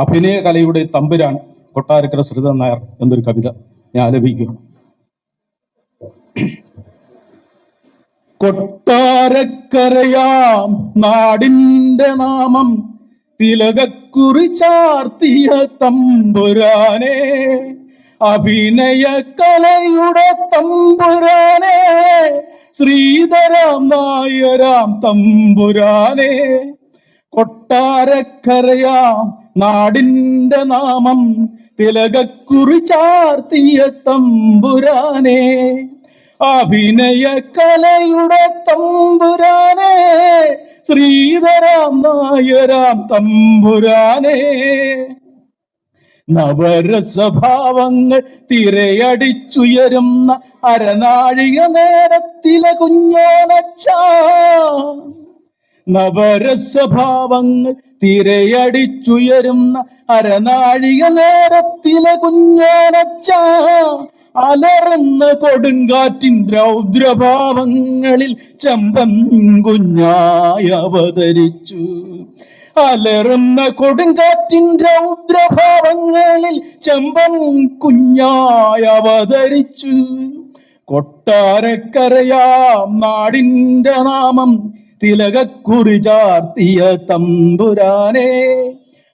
അഭിനയ കലയുടെ തമ്പുരാൻ കൊട്ടാരക്കര ശ്രീധൻ നായർ എന്നൊരു കവിത ഞാൻ ആലപിക്കുകയാണ് കൊട്ടാരക്കരയാം നാടിന്റെ നാമം തിലകക്കുറി ചാർത്തിയ തമ്പുരാനെ അഭിനയ കലയുടെ തമ്പുരാനെ ശ്രീധരാം നായരാം തമ്പുരാനെ. കൊട്ടാരക്കരയാം നാടിന്റെ നാമം തിലകക്കുറി ചാർത്തിയ തമ്പുരാനെ. അഭിനയ കലയുടെ തമ്പുരാനെ ശ്രീധരാം നായരാം തമ്പുരാനെ. നവരസഭാവങ്ങൾ തിരയടിച്ചുയരുന്ന അരനാഴിക നേരത്തിലെ കുഞ്ഞോലച്ച നവരസഭാവങ്ങൾ തിരയടിച്ചുയരുന്ന അരനാഴിക നേരത്തിലെ കുഞ്ഞാനച്ച അലറുന്ന കൊടുങ്കാറ്റിൻ രൗദ്രഭാവങ്ങളിൽ ചമ്പം കുഞ്ഞായി അവതരിച്ചു. അലറുന്ന കൊടുങ്കാറ്റിൻ രൗദ്രഭാവങ്ങളിൽ ചമ്പം കുഞ്ഞായി അവതരിച്ചു. കൊട്ടാരക്കരയാം നാടിന്റെ നാമം തിലകക്കുറി ചാർത്തിയ തമ്പുരാനെ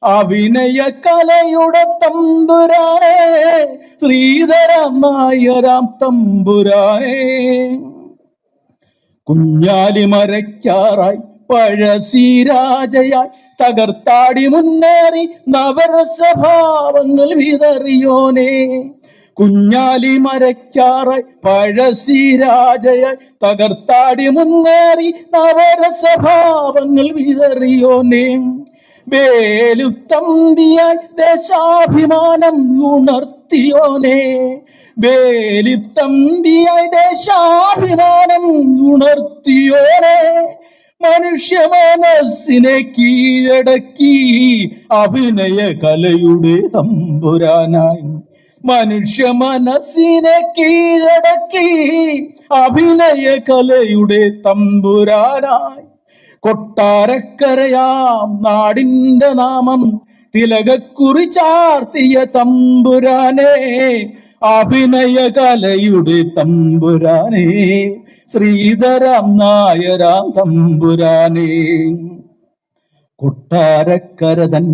അഭിനയ കലയുടെ തമ്പുരാനെ ശ്രീധരാം നായരാം തമ്പുരാനെ. കുഞ്ഞാലി മരയ്ക്കാറായി പഴശീരാജയായി തകർത്താടി മുന്നേറി നവരസഭാവങ്ങൾ വിതറിയോനെ. കുഞ്ഞാലി മരയ്ക്കാറായി പഴശിരാജയ തകർത്താടി മുന്നേറി നവരസഭാവങ്ങൾ വിതറിയോനെ വേലുത്തമ്പിയായി ദേശാഭിമാനം ഉണർത്തിയോനേ വേലിത്തമ്പിയായി ദേശാഭിമാനം ഉണർത്തിയോനേ മനുഷ്യ മനസ്സിനെ കീഴടക്കി അഭിനയ കലയുടെ തമ്പുരാനായി മനുഷ്യ മനസ്സിനെ കീഴടക്കി അഭിനയ കലയുടെ തമ്പുരാനായി. കൊട്ടാരക്കരയാം നാടിന്റെ നാമം തിലകക്കുറി ചാർത്തിയ തമ്പുരാനെ അഭിനയ കലയുടെ തമ്പുരാനെ ശ്രീധരാം നായരാം തമ്പുരാനെ. കൊട്ടാരക്കരതൻ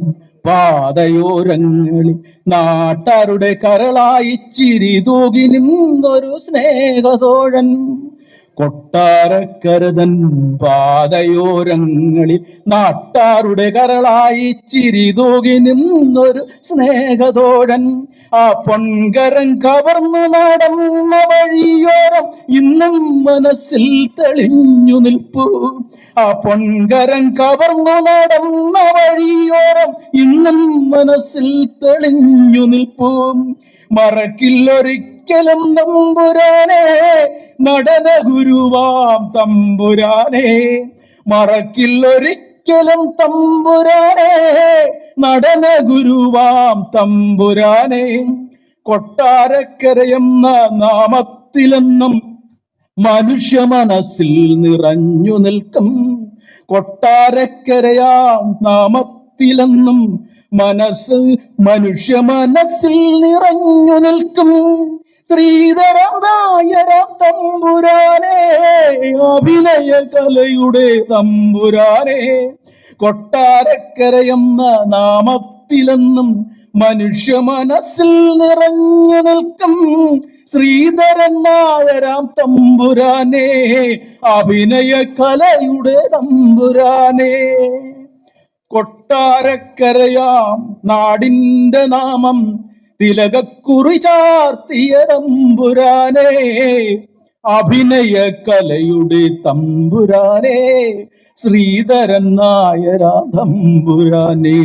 പാതയോരങ്ങളിൽ നാട്ടാരുടെ കരളായി ചിരി തൂകി നിന്നൊരു സ്നേഹതോഴൻ. കൊട്ടാരക്കരതൻ പാതയോരങ്ങളിൽ നാട്ടാരുടെ കരളായി ചിരി തൂകി നിന്നൊരു സ്നേഹതോഴൻ. ആ പൊൻകരം കവർന്നു നടന്ന വഴിയോരം ഇന്നും മനസ്സിൽ തെളിഞ്ഞു നിൽപ്പു. ആ പൊൻകരൻ കവർന്നു നടന്ന വഴിയോരം ഇന്നും മനസ്സിൽ തെളിഞ്ഞു നിൽപ്പു. മറക്കില്ലൊരിക്കലും തമ്പുരാനെ നടന ഗുരുവാം തമ്പുരാനെ മറക്കില്ലൊരിക്കലും തമ്പുരാനെ നടന ഗുരുവാം തമ്പുരാനെ. കൊട്ടാരക്കരയെന്ന നാമത്തിലെന്നും മനുഷ്യ മനസ്സിൽ നിറഞ്ഞു നിൽക്കും. കൊട്ടാരക്കരയാം നാമത്തിലെന്നും മനസ്സ് മനുഷ്യ മനസ്സിൽ നിറഞ്ഞു നിൽക്കും. ശ്രീധരാം തമ്പുരാനെ അഭിനയ കലയുടെ തമ്പുരാനെ കൊട്ടാരക്കരയെന്ന നാമത്തിലെന്നും മനുഷ്യ മനസ്സിൽ നിറഞ്ഞു നിൽക്കും. ശ്രീധരൻ നായരാം തമ്പുരാനെ അഭിനയ കലയുടെ തമ്പുരാനെ. കൊട്ടാരക്കരയാം നാടിന്റെ നാമം തിലകക്കുറി ചാർത്തിയ തമ്പുരാനെ അഭിനയ കലയുടെ തമ്പുരാനെ ശ്രീധരൻ നായരാ തമ്പുരാനെ.